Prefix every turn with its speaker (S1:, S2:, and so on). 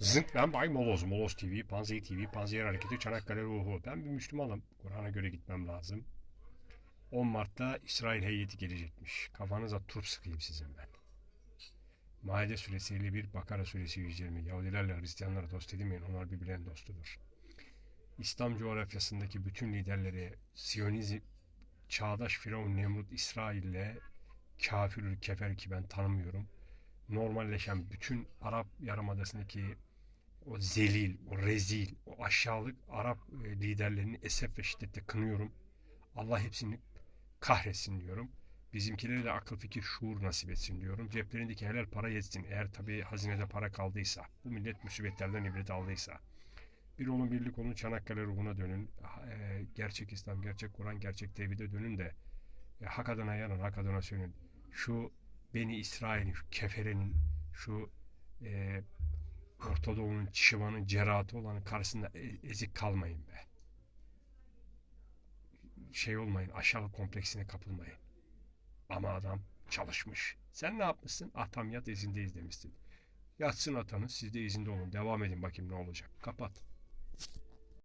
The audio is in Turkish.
S1: Zınk ben Bay Moloz, Moloz TV, Panzehir TV, Panzehir Hareketi, Çanakkale Ruhu. Ben bir Müslümanım. Kur'an'a göre gitmem lazım. 10 Mart'ta İsrail heyeti gelecekmiş. Kafanıza turp sıkayım sizin ben. Maide suresi 51, Bakara suresi 120. Yahudilerle Hristiyanları dost edinmeyin. Onlar birbirlerinin dostudur. İslam coğrafyasındaki bütün liderleri Siyonizm, çağdaş Firavun, Nemrut, İsrail'le kafir kefer ki ben tanımıyorum. Normalleşen bütün Arap Yarımadası'ndaki o zelil, o rezil, o aşağılık Arap e, liderlerini esef ve şiddetle kınıyorum. Allah hepsini kahretsin diyorum. Bizimkilere de akıl fikir şuur nasip etsin diyorum. Ceplerindeki helal para yetsin. Eğer tabii hazinede para kaldıysa, bu millet musibetlerden ibret aldıysa. Bir olun birlik olun Çanakkale ruhuna dönün. E, gerçek İslam, gerçek Kur'an, gerçek tevhide dönün de e, hak adına yanın, hak adına sönün. Şu beni İsrail'in, şu keferenin, şu e, Orta Doğu'nun, çıvanın, cerahatı olanın karşısında e- ezik kalmayın be. Şey olmayın, aşağılık kompleksine kapılmayın. Ama adam çalışmış. Sen ne yapmışsın? Atam yat izindeyiz demişsin. Yatsın atanız, siz de izinde olun. Devam edin bakayım ne olacak. Kapat.